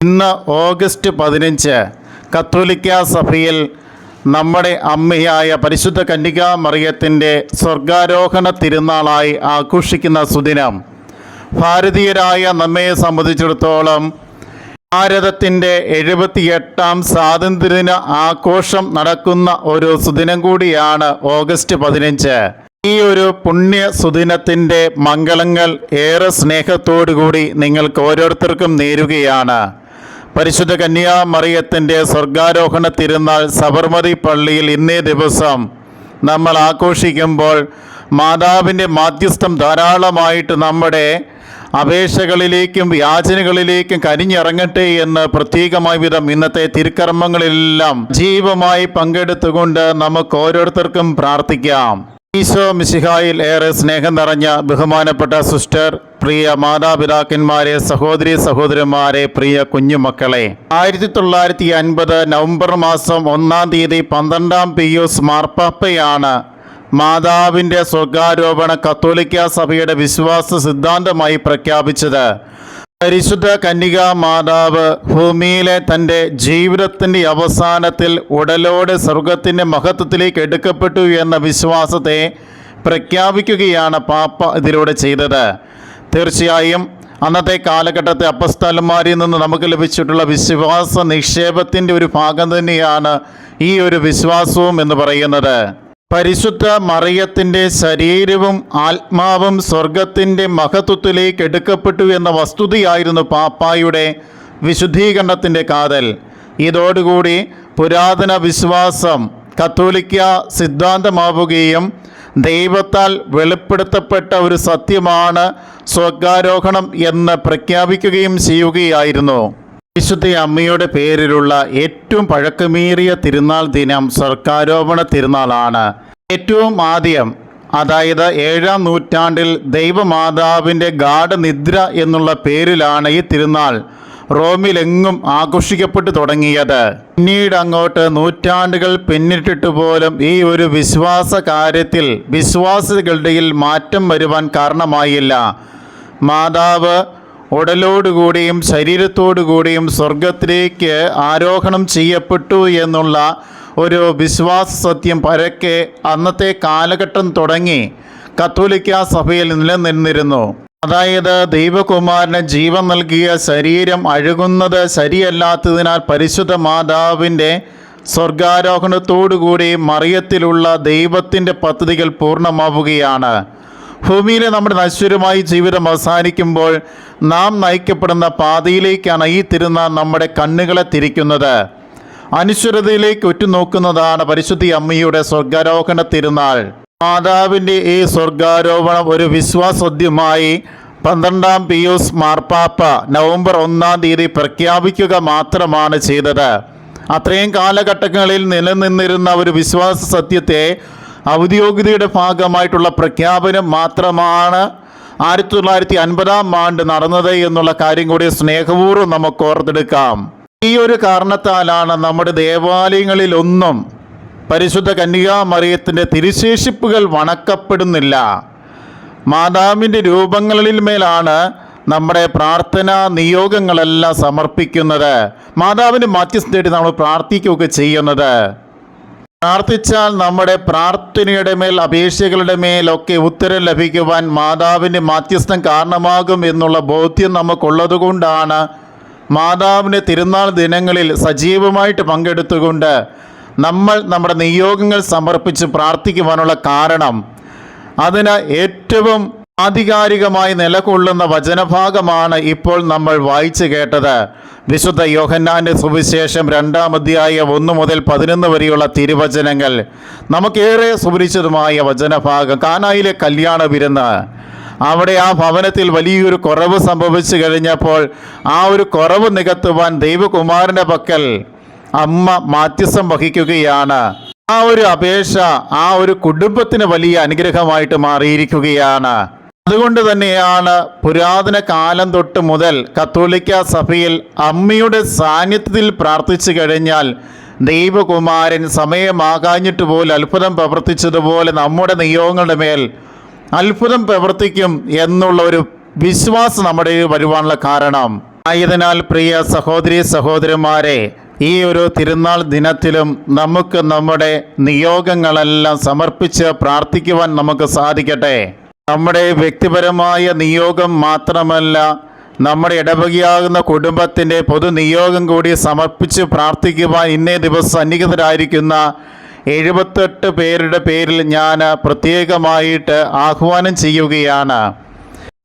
ഇന്ന് ഓഗസ്റ്റ് പതിനഞ്ച് കത്തോലിക്ക സഭയിൽ നമ്മുടെ അമ്മയായ പരിശുദ്ധ കന്യകാ മറിയത്തിന്റെ സ്വർഗാരോഹണ തിരുനാളായി ആഘോഷിക്കുന്ന സുദിനം. ഭാരതീയരായ നമ്മെ സംബന്ധിച്ചിടത്തോളം ഭാരതത്തിന്റെ എഴുപത്തിയെട്ടാം സ്വാതന്ത്ര്യദിന ആഘോഷം നടക്കുന്ന ഒരു സുദിനം കൂടിയാണ് ഓഗസ്റ്റ് പതിനഞ്ച്. ഈ ഒരു പുണ്യ സുദിനത്തിന്റെ മംഗളങ്ങൾ ഏറെ സ്നേഹത്തോടുകൂടി നിങ്ങൾക്ക് ഓരോരുത്തർക്കും നേരുകയാണ്. പരിശുദ്ധ കന്യാ മറിയത്തിന്റെ സ്വർഗാരോഹണ തിരുനാൾ സബർമതി പള്ളിയിൽ ഇന്നേ ദിവസം നമ്മൾ ആഘോഷിക്കുമ്പോൾ മാതാവിന്റെ മാധ്യസ്ഥം ധാരാളമായിട്ട് നമ്മുടെ അപേക്ഷകളിലേക്കും യാചനകളിലേക്കും കരിഞ്ഞിറങ്ങട്ടെ എന്ന് പ്രത്യേകമായ വിധം ഇന്നത്തെ തിരുക്കർമ്മങ്ങളിലെല്ലാം ജീവമായി പങ്കെടുത്തുകൊണ്ട് നമുക്ക് ഓരോരുത്തർക്കും പ്രാർത്ഥിക്കാം. ഈശോ മിശിഹായിൽ ഏറെ സ്നേഹം നിറഞ്ഞ ബഹുമാനപ്പെട്ട സിസ്റ്റർ പ്രിയ മാതാപിതാക്കന്മാരെ സഹോദരി സഹോദരന്മാരെ പ്രിയ കുഞ്ഞുമക്കളെ. ആയിരത്തി തൊള്ളായിരത്തി അൻപത് നവംബർ മാസം ഒന്നാം തീയതി പന്ത്രണ്ടാം പിയൂസ് മാർപ്പാപ്പയാണ് മാതാവിന്റെ സ്വർഗാരോപണ കത്തോലിക്ക സഭയുടെ വിശ്വാസ സിദ്ധാന്തമായി പ്രഖ്യാപിച്ചത്. പരിശുദ്ധ കന്യക മാതാവ് ഭൂമിയിലെ തന്റെ ജീവിതത്തിന്റെ അവസാനത്തിൽ ഉടലോടെ സ്വർഗത്തിന്റെ മഹത്വത്തിലേക്ക് എടുക്കപ്പെട്ടു എന്ന വിശ്വാസത്തെ പ്രഖ്യാപിക്കുകയാണ് പാപ്പ ഇതിലൂടെ ചെയ്തത്. തീർച്ചയായും അന്നത്തെ കാലഘട്ടത്തെ അപ്പസ്തലന്മാരിൽ നിന്ന് നമുക്ക് ലഭിച്ചിട്ടുള്ള വിശ്വാസ നിക്ഷേപത്തിന്റെ ഒരു ഭാഗം തന്നെയാണ് ഈ ഒരു വിശ്വാസവും എന്ന് പറയുന്നത്. പരിശുദ്ധ മറിയത്തിന്റെ ശരീരവും ആത്മാവും സ്വർഗത്തിന്റെ മഹത്വത്തിലേക്ക് എടുക്കപ്പെട്ടു എന്ന വസ്തുതയായിരുന്നു പാപ്പായുടെ വിശുദ്ധീകരണത്തിന്റെ കാതൽ. ഇതോടുകൂടി പുരാതന വിശ്വാസം കത്തോലിക്ക സിദ്ധാന്തമാവുകയും ദൈവത്താൽ വെളിപ്പെടുത്തപ്പെട്ട ഒരു സത്യമാണ് സ്വർഗാരോഹണം എന്ന് പ്രഖ്യാപിക്കുകയും ചെയ്യുകയായിരുന്നു. വിശുദ്ധ അമ്മയുടെ പേരിലുള്ള ഏറ്റവും പഴക്കമേറിയ തിരുനാൾ ദിനം സർക്കാരോപണ തിരുനാളാണ്. ഏറ്റവും ആദ്യം അതായത് ഏഴാം നൂറ്റാണ്ടിൽ ദൈവമാതാവിന്റെ ഗാഠനിദ്ര എന്നുള്ള പേരിലാണ് ഈ തിരുനാൾ. റോമിലെങ്ങും ആഘോഷിക്കപ്പെട്ടു തുടങ്ങിയത്. പിന്നീട് അങ്ങോട്ട് നൂറ്റാണ്ടുകൾ പിന്നിട്ടിട്ട് പോലും ഈ ഒരു വിശ്വാസ കാര്യത്തിൽ വിശ്വാസികളുടെ മാറ്റം വരുവാൻ കാരണമായില്ല. മാതാവ് ഉടലോടുകൂടിയും ശരീരത്തോടുകൂടിയും സ്വർഗത്തിലേക്ക് ആരോഹണം ചെയ്യപ്പെട്ടു എന്നുള്ള ഒരു വിശ്വാസ സത്യം പരക്കെ അന്നത്തെ കാലഘട്ടം തുടങ്ങി കത്തോലിക്ക സഭയിൽ നിലനിന്നിരുന്നു. അതായത് ദൈവകുമാരന് ജീവൻ നൽകിയ ശരീരം അഴുകുന്നത് ശരിയല്ലാത്തതിനാൽ പരിശുദ്ധ മാതാവിന്റെ സ്വർഗാരോഹണത്തോടുകൂടി മറിയത്തിലുള്ള ദൈവത്തിന്റെ പദ്ധതികൾ പൂർണമാവുകയാണ്. ഭൂമിയിലെ നമ്മുടെ നശ്വരമായി ജീവിതം അവസാനിക്കുമ്പോൾ നാം നയിക്കപ്പെടുന്ന പാതയിലേക്കാണ് ഈ തിരുനാൾ നമ്മുടെ കണ്ണുകളെ തിരിക്കുന്നത്. അനിശ്വരതയിലേക്ക് ഉറ്റുനോക്കുന്നതാണ് പരിശുദ്ധി അമ്മയുടെ സ്വർഗാരോഹണ തിരുനാൾ. മാതാവിന്റെ ഈ സ്വർഗാരോപണം ഒരു വിശ്വാസോദ്യമായി പന്ത്രണ്ടാം പിയൂസ് മാർപ്പാപ്പ നവംബർ ഒന്നാം തീയതി പ്രഖ്യാപിക്കുക മാത്രമാണ് ചെയ്തത്. അത്രയും കാലഘട്ടങ്ങളിൽ നിലനിന്നിരുന്ന ഒരു വിശ്വാസ സത്യത്തെ ഔദ്യോഗികതയുടെ ഭാഗമായിട്ടുള്ള പ്രഖ്യാപനം മാത്രമാണ് ആയിരത്തി തൊള്ളായിരത്തി അൻപതാം ആണ്ട് നടന്നത് എന്നുള്ള കാര്യം കൂടി സ്നേഹപൂർവം നമുക്ക് ഓർത്തെടുക്കാം. ഈ ഒരു കാരണത്താലാണ് നമ്മുടെ ദേവാലയങ്ങളിലൊന്നും പരിശുദ്ധ കന്യകാമറിയത്തിന്റെ തിരുശേഷിപ്പുകൾ വണക്കപ്പെടുന്നില്ല. മാതാവിന്റെ രൂപങ്ങളിൽ മേലാണ് നമ്മുടെ പ്രാർത്ഥനാ നിയോഗങ്ങളെല്ലാം സമർപ്പിക്കുന്നത്. മാതാവിന്റെ മാധ്യസ്ഥ തേടി നമ്മൾ പ്രാർത്ഥിക്കുകയൊക്കെ ചെയ്യുന്നത്. പ്രാർത്ഥിച്ചാൽ നമ്മുടെ പ്രാർത്ഥനയുടെ മേൽ അപേക്ഷകളുടെ മേലൊക്കെ ഉത്തരം ലഭിക്കുവാൻ മാതാവിന്റെ മാധ്യസ്ഥം കാരണമാകും എന്നുള്ള ബോധ്യം നമുക്കുള്ളതുകൊണ്ടാണ് മാതാവിന്റെ തിരുനാൾ ദിനങ്ങളിൽ സജീവമായിട്ട് പങ്കെടുത്തുകൊണ്ട് നമ്മൾ നമ്മുടെ നിയോഗങ്ങൾ സമർപ്പിച്ച് പ്രാർത്ഥിക്കുവാനുള്ള കാരണം അതിന് ഏറ്റവും ആധികാരികമായി നിലകൊള്ളുന്ന വചനഭാഗമാണ് ഇപ്പോൾ നമ്മൾ വായിച്ചു കേട്ടത്. വിശുദ്ധ യോഹന്നാന്റെ സുവിശേഷം രണ്ടാം അധ്യായം ഒന്ന് മുതൽ പതിനൊന്ന് വരെയുള്ള തിരുവചനങ്ങൾ. നമുക്കേറെ സുപരിചിതമായ വചനഭാഗം. കാനായിലെ കല്യാണ വിരുന്ന്. അവിടെ ആ ഭവനത്തിൽ വലിയൊരു കുറവ് സംഭവിച്ചു കഴിഞ്ഞപ്പോൾ ആ ഒരു കുറവ് നികത്തുവാൻ ദൈവകുമാരന്റെ പക്കൽ അമ്മ മാധ്യസ്ഥം വഹിക്കുകയാണ്. ആ ഒരു അപേക്ഷ ആ ഒരു കുടുംബത്തിന് വലിയ അനുഗ്രഹമായിട്ട് മാറിയിരിക്കുകയാണ്. അതുകൊണ്ട് തന്നെയാണ് പുരാതന കാലം തൊട്ട് മുതൽ കത്തോലിക്ക സഭയിൽ അമ്മയുടെ സാന്നിധ്യത്തിൽ പ്രാർത്ഥിച്ചു കഴിഞ്ഞാൽ ദൈവകുമാരൻ സമയമാകാഞ്ഞിട്ട് പോലും അത്ഭുതം പ്രവർത്തിച്ചതുപോലെ നമ്മുടെ നിയോഗങ്ങളുടെ മേൽ അത്ഭുതം പ്രവർത്തിക്കും എന്നുള്ള ഒരു വിശ്വാസം നമ്മുടെ വരുവാനുള്ള കാരണം. ആയതിനാൽ പ്രിയ സഹോദരി സഹോദരന്മാരെ ഈ ഒരു തിരുനാൾ ദിനത്തിലും നമുക്ക് നമ്മുടെ നിയോഗങ്ങളെല്ലാം സമർപ്പിച്ച് പ്രാർത്ഥിക്കുവാൻ നമുക്ക് സാധിക്കട്ടെ. നമ്മുടെ വ്യക്തിപരമായ നിയോഗം മാത്രമല്ല നമ്മുടെ ഇടവകയാകുന്ന കുടുംബത്തിന്റെ പൊതുനിയോഗം കൂടി സമർപ്പിച്ച് പ്രാർത്ഥിക്കുവാൻ ഇന്നേ ദിവസം സന്നിഹിതരായിരിക്കുന്ന എഴുപത്തെട്ട് പേരുടെ പേരിൽ ഞാൻ പ്രത്യേകമായിട്ട് ആഹ്വാനം ചെയ്യുകയാണ്.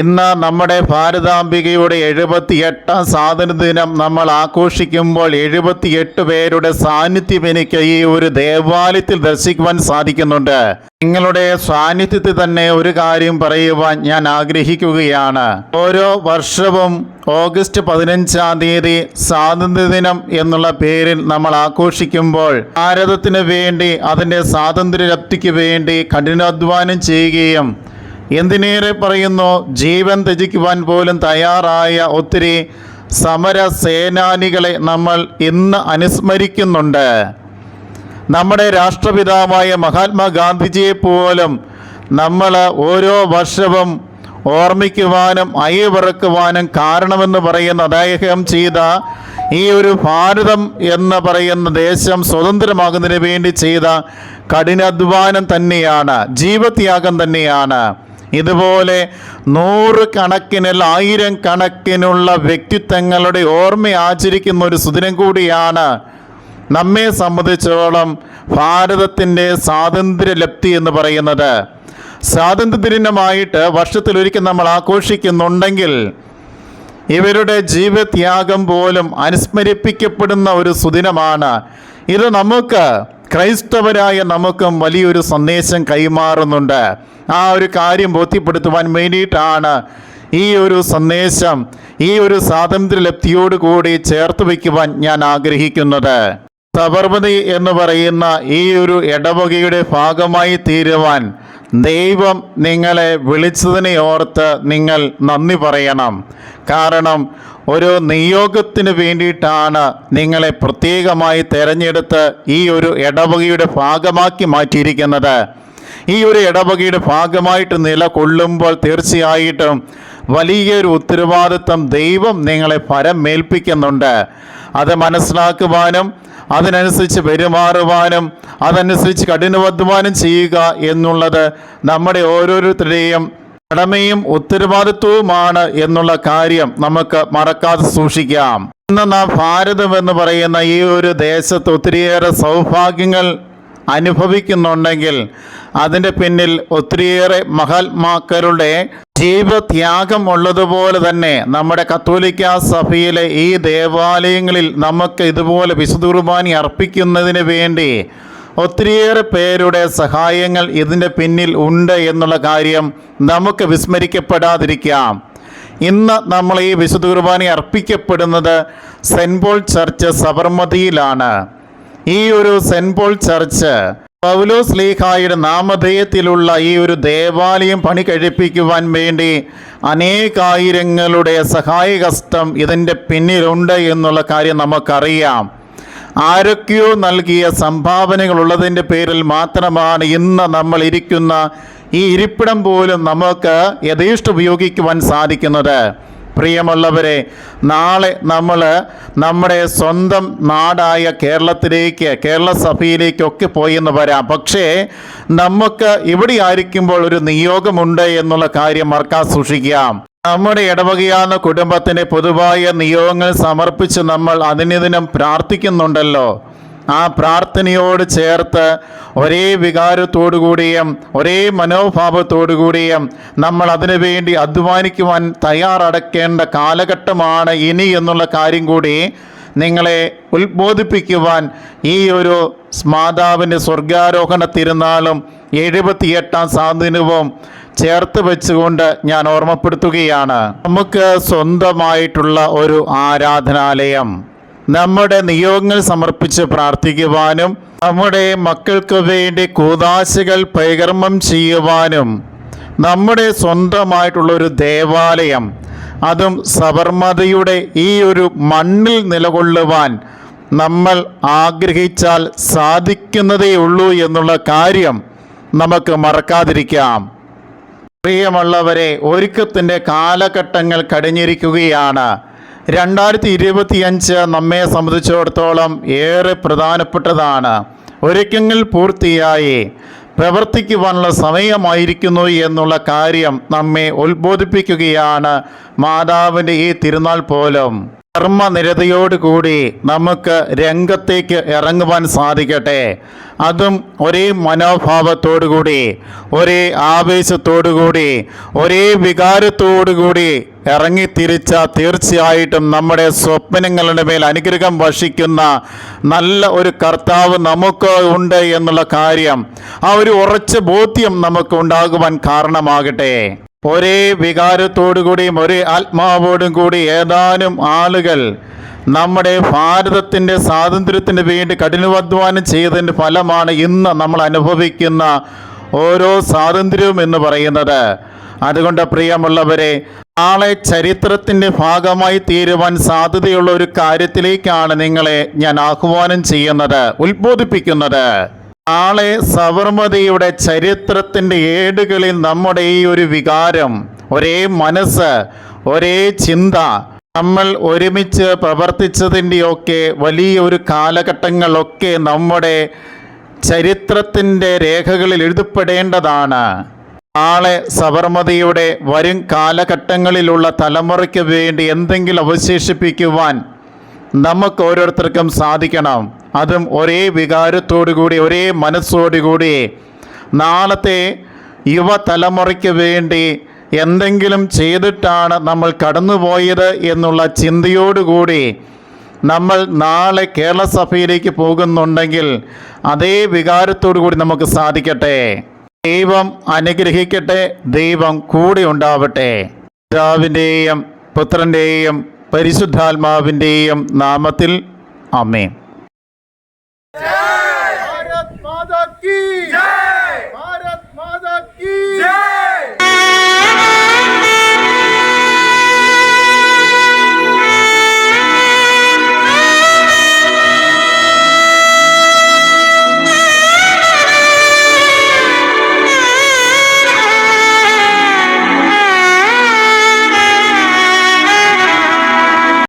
ഇന്ന് നമ്മുടെ ഭാരതാംബികയുടെ എഴുപത്തിയെട്ടാം ദിനം നമ്മൾ ആഘോഷിക്കുമ്പോൾ എഴുപത്തിയെട്ട് പേരുടെ സാന്നിധ്യം എനിക്ക് ഈ ഒരു ദേവാലയത്തിൽ ദർശിക്കുവാൻ സാധിക്കുന്നുണ്ട്. നിങ്ങളുടെ സാന്നിധ്യത്തിൽ തന്നെ ഒരു കാര്യം പറയുവാൻ ഞാൻ ആഗ്രഹിക്കുകയാണ്. ഓരോ വർഷവും ഓഗസ്റ്റ് പതിനഞ്ചാം തീയതി സ്വാതന്ത്ര്യദിനം എന്നുള്ള പേരിൽ നമ്മൾ ആഘോഷിക്കുമ്പോൾ ഭാരതത്തിന് വേണ്ടി അതിന്റെ സ്വാതന്ത്ര്യലബ്ധിക്ക് വേണ്ടി കഠിനാധ്വാനം ചെയ്യുകയും എന്തിനേറെ പറയുന്നു? ജീവൻ ത്യജിക്കുവാൻ പോലും തയ്യാറായ ഒത്തിരി സമര സേനാനികളെ നമ്മൾ ഇന്ന് അനുസ്മരിക്കുന്നുണ്ട്. നമ്മുടെ രാഷ്ട്രപിതാവായ മഹാത്മാഗാന്ധിജിയെ പോലും നമ്മൾ ഓരോ വർഷവും ഓർമ്മിക്കുവാനും അയവിറക്കുവാനും കാരണമെന്ന് പറയുന്ന അദ്ദേഹം ചെയ്ത ഈ ഒരു ഭാരതം എന്ന് പറയുന്ന ദേശം സ്വതന്ത്രമാകുന്നതിന് വേണ്ടി ചെയ്ത കഠിനാധ്വാനം തന്നെയാണ് ജീവത്യാഗം തന്നെയാണ്. ഇതുപോലെ നൂറ് കണക്കിനല്ല ആയിരം കണക്കിനുള്ള വ്യക്തിത്വങ്ങളുടെ ഓർമ്മ ആചരിക്കുന്ന ഒരു സുദിനം കൂടിയാണ് നമ്മെ സംബന്ധിച്ചോളം ഭാരതത്തിന്റെ സ്വാതന്ത്ര്യ ലബ്ധി എന്ന് പറയുന്നത്. സ്വാതന്ത്ര്യ ദിനമായിട്ട് വർഷത്തിലൊരിക്കൽ നമ്മൾ ആഘോഷിക്കുന്നുണ്ടെങ്കിൽ ഇവരുടെ ജീവത്യാഗം പോലും അനുസ്മരിപ്പിക്കപ്പെടുന്ന ഒരു സുദിനമാണ്. ഇത് നമുക്ക് ക്രൈസ്തവരായ നമുക്കും വലിയൊരു സന്ദേശം കൈമാറുന്നുണ്ട്. ആ ഒരു കാര്യം ബോധ്യപ്പെടുത്തുവാൻ വേണ്ടിയിട്ടാണ് ഈ ഒരു സന്ദേശം ഈ ഒരു സ്വാതന്ത്ര്യലബ്ധിയോടുകൂടി ചേർത്ത് വയ്ക്കുവാൻ ഞാൻ ആഗ്രഹിക്കുന്നത്. സബർമതി എന്ന് പറയുന്ന ഈ ഒരു ഇടവകയുടെ ഭാഗമായി തീരുവാൻ ദൈവം നിങ്ങളെ വിളിച്ചതിനെ ഓർത്ത് നിങ്ങൾ നന്ദി പറയണം. കാരണം ഒരു നിയോഗത്തിന് വേണ്ടിയിട്ടാണ് നിങ്ങളെ പ്രത്യേകമായി തിരഞ്ഞെടുത്ത് ഈ ഒരു ഇടവകയുടെ ഭാഗമാക്കി മാറ്റിയിരിക്കുന്നത്. ഈ ഒരു ഇടവകയുടെ ഭാഗമായിട്ട് നിലകൊള്ളുമ്പോൾ തീർച്ചയായിട്ടും വലിയൊരു ഉത്തരവാദിത്വം ദൈവം നിങ്ങളെ പരമേൽപ്പിക്കുന്നുണ്ട്. അത് മനസ്സിലാക്കുവാനും അതിനനുസരിച്ച് പെരുമാറുവാനും അതനുസരിച്ച് കഠിനവധ്വാനം ചെയ്യുക എന്നുള്ളത് നമ്മുടെ ഓരോരുത്തരുടെയും കടമയും ഉത്തരവാദിത്വവുമാണ് എന്നുള്ള കാര്യം നമുക്ക് മറക്കാതെ സൂക്ഷിക്കാം. ഇന്ന് നാം ഭാരതം എന്ന് പറയുന്ന ഈ ഒരു ദേശത്ത് ഒത്തിരിയേറെ സൗഭാഗ്യങ്ങൾ അനുഭവിക്കുന്നുണ്ടെങ്കിൽ അതിന്റെ പിന്നിൽ ഒത്തിരിയേറെ മഹാത്മാക്കളുടെ ജീവത്യാഗം ഉള്ളതുപോലെ തന്നെ നമ്മുടെ കത്തോലിക്ക സഭയിലെ ഈ ദേവാലയങ്ങളിൽ നമുക്ക് ഇതുപോലെ വിശുദ്ധ കുർബാനി അർപ്പിക്കുന്നതിന് വേണ്ടി ഒത്തിരിയേറെ പേരുടെ സഹായങ്ങൾ ഇതിന്റെ പിന്നിൽ ഉണ്ട് എന്നുള്ള കാര്യം നമുക്ക് വിസ്മരിക്കപ്പെടാതിരിക്കാം. ഇന്ന് നമ്മൾ ഈ വിശുദ്ധ കുർബാനി അർപ്പിക്കപ്പെടുന്നത് സെന്റ് പോൾ ചർച്ച് സബർമതിയിലാണ്. ഈ ഒരു സെന്റ് പോൾ ചർച്ച് പൗലോസ് ലീഹായുടെ നാമധേയത്തിലുള്ള ഈ ഒരു ദേവാലയം പണി കഴിപ്പിക്കുവാൻ വേണ്ടി അനേകായിരങ്ങളുടെ സഹായഹസ്തം ഇതിന്റെ പിന്നിലുണ്ട് എന്നുള്ള കാര്യം നമുക്കറിയാം. ആരൊക്കെയോ നൽകിയ സംഭാവനകൾ ഉള്ളതിന്റെ പേരിൽ മാത്രമാണ് ഇന്ന് നമ്മൾ ഇരിക്കുന്ന ഈ ഇരിപ്പിടം പോലും നമുക്ക് യഥേഷ്ട ഉപയോഗിക്കുവാൻ സാധിക്കുന്നത്. പ്രിയമുള്ളവരെ നാളെ നമ്മൾ നമ്മുടെ സ്വന്തം നാടായ കേരളത്തിലേക്ക് കേരള സഭയിലേക്കൊക്കെ പോയി എന്ന് വരാം. പക്ഷേ നമുക്ക് ഇവിടെ ആയിരിക്കുമ്പോൾ ഒരു നിയോഗമുണ്ട് എന്നുള്ള കാര്യം മറക്കാൻ സൂക്ഷിക്കാം. നമ്മുടെ ഇടവകയാകുന്ന കുടുംബത്തിന് പൊതുവായ നിയോഗങ്ങൾ സമർപ്പിച്ച് നമ്മൾ അതിനിതിനും പ്രാർത്ഥിക്കുന്നുണ്ടല്ലോ. ആ പ്രാർത്ഥനയോട് ചേർത്ത് ഒരേ വികാരത്തോടുകൂടിയും ഒരേ മനോഭാവത്തോടുകൂടിയും നമ്മൾ അതിനു വേണ്ടി അധ്വാനിക്കുവാൻ തയ്യാറടക്കേണ്ട കാലഘട്ടമാണ് ഇനി എന്നുള്ള കാര്യം കൂടി നിങ്ങളെ ഉത്ബോധിപ്പിക്കുവാൻ ഈ ഒരു മാതാവിന്റെ സ്വർഗാരോഹണ തിരുനാളും എഴുപത്തിയെട്ടാം സാന്ത്വനവും ചേർത്ത് വെച്ചുകൊണ്ട് ഞാൻ ഓർമ്മപ്പെടുത്തുകയാണ്. നമുക്ക് സ്വന്തമായിട്ടുള്ള ഒരു ആരാധനാലയം. നമ്മുടെ നിയോഗങ്ങൾ സമർപ്പിച്ച് പ്രാർത്ഥിക്കുവാനും നമ്മുടെ മക്കൾക്ക് വേണ്ടി കൂതാശകൾ പൈകർമ്മം ചെയ്യുവാനും നമ്മുടെ സ്വന്തമായിട്ടുള്ള ഒരു ദേവാലയം അതും സബർമതയുടെ ഈ ഒരു മണ്ണിൽ നിലകൊള്ളുവാൻ നമ്മൾ ആഗ്രഹിച്ചാൽ സാധിക്കുന്നതേ ഉള്ളൂ എന്നുള്ള കാര്യം നമുക്ക് മറക്കാതിരിക്കാം. പ്രിയമുള്ളവരെ ഒരുക്കത്തിന്റെ കാലഘട്ടങ്ങൾ കഴിഞ്ഞിരിക്കുകയാണ് രണ്ടായിരത്തി ഇരുപത്തിയഞ്ച് നമ്മെ സംബന്ധിച്ചിടത്തോളം ഏറെ പ്രധാനപ്പെട്ടതാണ്. ഒരുക്കങ്ങൾ പൂർത്തിയായി പ്രവർത്തിക്കുവാനുള്ള സമയമായിരിക്കുന്നു എന്നുള്ള കാര്യം നമ്മെ ഉത്ബോധിപ്പിക്കുകയാണ് മാതാവിന്റെ ഈ തിരുനാൾ പോലും. കർമ്മനിരതയോടുകൂടി നമുക്ക് രംഗത്തേക്ക് ഇറങ്ങുവാൻ സാധിക്കട്ടെ. അതും ഒരേ മനോഭാവത്തോടുകൂടി ഒരേ ആവേശത്തോടുകൂടി ഒരേ വികാരത്തോടുകൂടി ഇറങ്ങിത്തിരിച്ച തീർച്ചയായിട്ടും നമ്മുടെ സ്വപ്നങ്ങളുടെ മേൽ അനുഗ്രഹം വഷിക്കുന്ന നല്ല ഒരു കർത്താവ് നമുക്ക് ഉണ്ട് എന്നുള്ള കാര്യം ആ ഒരു ഉറച്ച ബോധ്യം നമുക്ക് ഉണ്ടാകുവാൻ കാരണമാകട്ടെ. ഒരേ വികാരത്തോടുകൂടിയും ഒരേ ആത്മാവോടും കൂടി ഏതാനും ആളുകൾ നമ്മുടെ ഭാരതത്തിന്റെ സ്വാതന്ത്ര്യത്തിന് വേണ്ടി കഠിനാധ്വാനം ചെയ്തതിന്റെ ഫലമാണ് ഇന്ന് നമ്മൾ അനുഭവിക്കുന്ന ഓരോ സ്വാതന്ത്ര്യവും എന്ന് പറയുന്നത്. അതുകൊണ്ട് പ്രിയമുള്ളവരെ നാളെ ചരിത്രത്തിന്റെ ഭാഗമായി തീരുവാൻ സാധ്യതയുള്ള ഒരു കാര്യത്തിലേക്കാണ് നിങ്ങളെ ഞാൻ ആഹ്വാനം ചെയ്യുന്നത് ഉത്ബോധിപ്പിക്കുന്നത്. നാളെ സബർമതിയുടെ ചരിത്രത്തിന്റെ ഏടുകളിൽ നമ്മുടെ ഈ ഒരു വികാരം ഒരേ മനസ്സ് ഒരേ ചിന്ത നമ്മൾ ഒരുമിച്ച് പ്രവർത്തിച്ചതിന്റെയൊക്കെ വലിയൊരു കാലഘട്ടങ്ങളൊക്കെ നമ്മുടെ ചരിത്രത്തിന്റെ രേഖകളിൽ എഴുതപ്പെടേണ്ടതാണ്. നാളെ സബർമതിയുടെ വരും കാലഘട്ടങ്ങളിലുള്ള തലമുറയ്ക്ക് വേണ്ടി എന്തെങ്കിലും അവശേഷിപ്പിക്കുവാൻ നമുക്ക് ഓരോരുത്തർക്കും സാധിക്കണം. അതും ഒരേ വികാരത്തോടുകൂടി ഒരേ മനസ്സോടുകൂടി നാളത്തെ യുവതലമുറയ്ക്ക് വേണ്ടി എന്തെങ്കിലും ചെയ്തിട്ടാണ് നമ്മൾ കടന്നുപോയത് എന്നുള്ള ചിന്തയോടുകൂടി നമ്മൾ നാളെ കേരള സഭയിലേക്ക് പോകുന്നുണ്ടെങ്കിൽ അതേ വികാരത്തോടു കൂടി നമുക്ക് സാധിക്കട്ടെ. ദൈവം അനുഗ്രഹിക്കട്ടെ. ദൈവം കൂടെ ഉണ്ടാവട്ടെ. പിതാവിന്റെയും പുത്രന്റെയും പരിശുദ്ധാത്മാവിന്റെയും നാമത്തിൽ. അമ്മേ